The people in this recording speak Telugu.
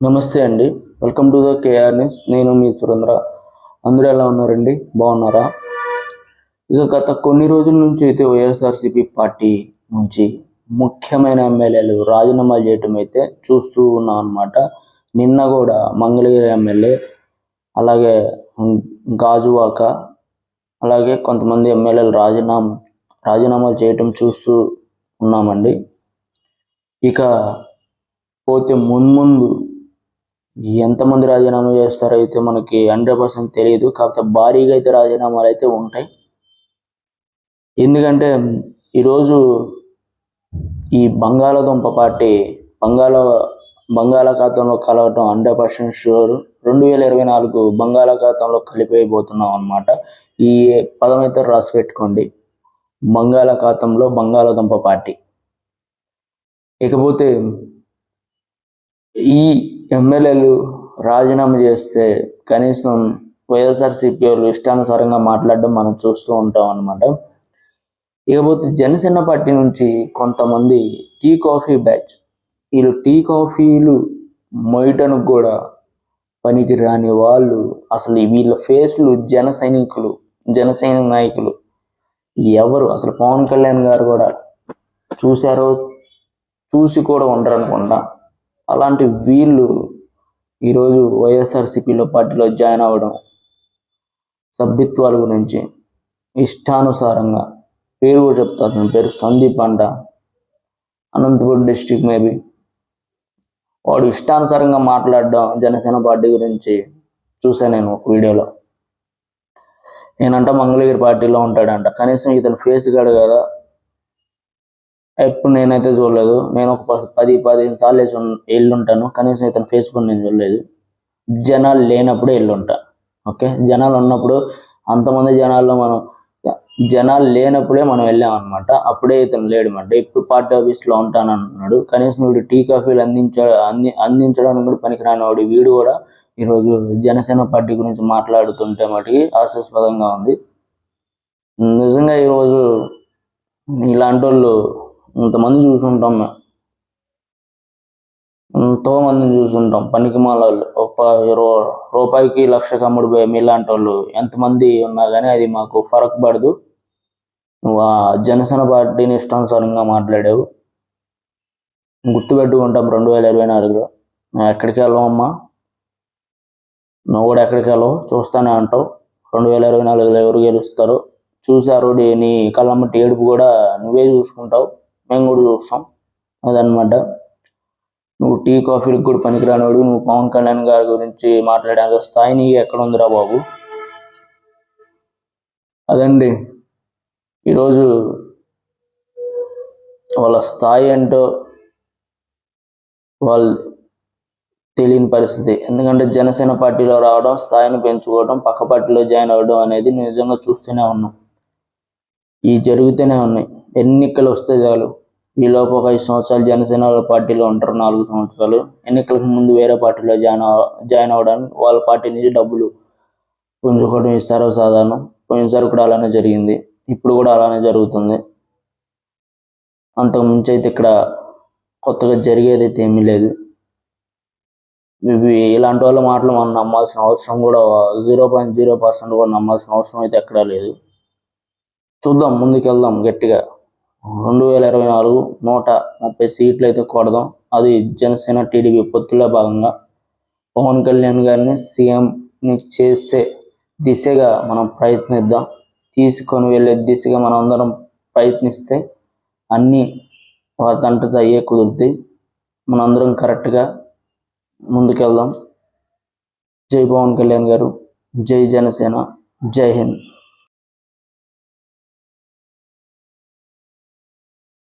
నమస్తే అండి. Welcome to the KR news నేను మీ సురేంద్ర. అందరూ ఎలా ఉన్నారండి? బాగున్నారా? ఇక గత కొన్ని రోజుల నుంచి అయితే వైఎస్ఆర్సీపీ పార్టీ నుంచి ముఖ్యమైన ఎమ్మెల్యేలు రాజీనామా చేయటం అయితే చూస్తూ ఉన్నాం అనమాట నిన్న కూడా మంగళగిరి ఎమ్మెల్యే అలాగే గాజువాక అలాగే కొంతమంది ఎమ్మెల్యేలు రాజీనామా రాజీనామాలు చేయటం చూస్తూ ఉన్నామండి. ఇక పోతే మున్ముందు ఎంతమంది రాజీనామా చేస్తారో అయితే మనకి హండ్రెడ్ పర్సెంట్ తెలియదు కాకపోతే భారీగా అయితే రాజీనామాలు అయితే ఉంటాయి. ఎందుకంటే ఈరోజు ఈ బంగాళాదుంప పార్టీ బంగాళ బంగాళాఖాతంలో కలవటం హండ్రెడ్ పర్సెంట్ షూర్ రెండు వేల ఇరవై నాలుగు బంగాళాఖాతంలో కలిపోయిపోతున్నాం అనమాట ఈ పదం అయితే రాసి పెట్టుకోండి. బంగాళాఖాతంలో బంగాళాదుంప పార్టీ. ఇకపోతే ఈ ఎమ్మెల్యేలు రాజీనామా చేస్తే కనీసం వైఎస్ఆర్సీపీ వాళ్ళు ఇష్టానుసారంగా మాట్లాడడం మనం చూస్తూ ఉంటాం అనమాట ఇకపోతే జనసేన పార్టీ నుంచి కొంతమంది టీ కాఫీ బ్యాచ్ వీళ్ళు టీ కాఫీలు మొయటనికి కూడా పనికి రాని వాళ్ళు అసలు వీళ్ళ ఫేస్లు జన సైనికులు జనసేన నాయకులు. ఎవరు? అసలు పవన్ కళ్యాణ్ గారు కూడా చూశారో చూసి కూడా ఉండరు అనుకుంటా అలాంటి వీళ్ళు ఈరోజు వైఎస్ఆర్సీపీలో పార్టీలో జాయిన్ అవ్వడం సభ్యత్వాల గురించి ఇష్టానుసారంగా పేరు కూడా చెప్తా అతని పేరు సందీప్ అంట. Anantapuram district maybe. వాడు ఇష్టానుసారంగా మాట్లాడడం జనసేన పార్టీ గురించి చూశాను నేను ఒక వీడియోలో. నేనంట మంగళగిరి పార్టీలో ఉంటాడంట. కనీసం ఇతను ఫేస్ కాడు కదా ఎప్పుడు నేనైతే చూడలేదు నేను ఒక పది పదిహేను సార్లు వేసి వెళ్ళుంటాను. కనీసం ఇతను ఫేస్బుక్ నేను చూడలేదు. జనాలు లేనప్పుడే వెళ్ళుంటా. ఓకే? జనాలు ఉన్నప్పుడు అంతమంది జనాల్లో మనం జనాలు లేనప్పుడే మనం వెళ్ళాం అనమాట అప్పుడే ఇతను లేడమంట ఇప్పుడు పార్టీ ఆఫీస్లో ఉంటాను అంటున్నాడు కనీసం వీడు టీ కాఫీలు అందించ అంది అందించడానికి కూడా పనికిరానివాడు వీడు. కూడా ఈరోజు జనసేన పార్టీ గురించి మాట్లాడుతుంటే మటుకి హాస్యాస్పదంగా ఉంది. నిజంగా ఈరోజు ఇలాంటి వాళ్ళు ఇంతమంది చూసుంటాం మేము. ఎంతో మందిని చూసుంటాం. పనికిమాల వాళ్ళు ఒక రూపాయికి లక్ష కమ్ముడు పోయే మీలాంటి వాళ్ళు ఎంతమంది ఉన్నా కానీ అది మాకు ఫరక్ పడదు. నువ్వు ఆ జనసేన పార్టీని ఇష్టానుసారంగా మాట్లాడావు. గుర్తుపెట్టుకుంటాం రెండు వేల ఇరవై నాలుగులో. ఎక్కడికి వెళ్ళవమ్మా? నువ్వు కూడా ఎక్కడికి వెళ్ళవు? చూస్తానే అంటావు. రెండు వేల ఇరవై నాలుగులో ఎవరు గెలుస్తారో. చూసారు నీ కళ్ళమ్మటి ఏడుపు కూడా నువ్వే చూసుకుంటావు. మేము కూడా చూస్తాం. అదనమాట నువ్వు టీ కాఫీలకు కూడా పనికిరానివాడు. నువ్వు పవన్ కళ్యాణ్ గారి గురించి మాట్లాడే స్థాయి నీ ఎక్కడ ఉందిరా బాబు? అదండి. ఈరోజు వాళ్ళ స్థాయి ఏంటో వాళ్ళు తెలియని పరిస్థితి. ఎందుకంటే జనసేన పార్టీలో రావడం స్థాయిని పెంచుకోవడం పక్క పార్టీలో జాయిన్ అవ్వడం అనేది నిజంగా చూస్తూనే ఉన్నాం. ఈ జరుగుతూనే ఉన్నాయి. ఎన్నికలు వస్తే చాలు. ఈలోపు ఒక ఐదు సంవత్సరాలు జనసేన పార్టీలో ఉంటారు నాలుగు సంవత్సరాలు. ఎన్నికలకు ముందు వేరే పార్టీలో జాయిన్ జాయిన్ అవ్వడానికి వాళ్ళ పార్టీ నుంచి డబ్బులు పుంజుకోవడం ఇస్తారో సాధారణం. పోయినసారి కూడా అలానే జరిగింది. ఇప్పుడు కూడా అలానే జరుగుతుంది. అంతకుమించి అయితే ఇక్కడ కొత్తగా జరిగేది అయితే ఏమీ లేదు. ఇవి ఇలాంటి వాళ్ళ మాటలు మనం నమ్మాల్సిన అవసరం కూడా జీరో పాయింట్ జీరో పర్సెంట్ కూడా నమ్మాల్సిన అవసరం అయితే ఎక్కడా లేదు. చూద్దాం ముందుకెళ్దాం గట్టిగా. రెండు వేల ఇరవై నాలుగు నూట ముప్పై సీట్లు అయితే కొడదాం. అది జనసేన టీడీపీ పొత్తులో భాగంగా పవన్ కళ్యాణ్ గారిని సీఎంని చేసే దిశగా మనం ప్రయత్నిద్దాం. తీసుకొని వెళ్ళే దిశగా మనం అందరం ప్రయత్నిస్తే అన్నీ వాటంతట అయ్యే కుదురుతాయి. మనందరం కరెక్ట్గా ముందుకెళ్దాం. జై పవన్ కళ్యాణ్ గారు. జై జనసేన. జై హింద్.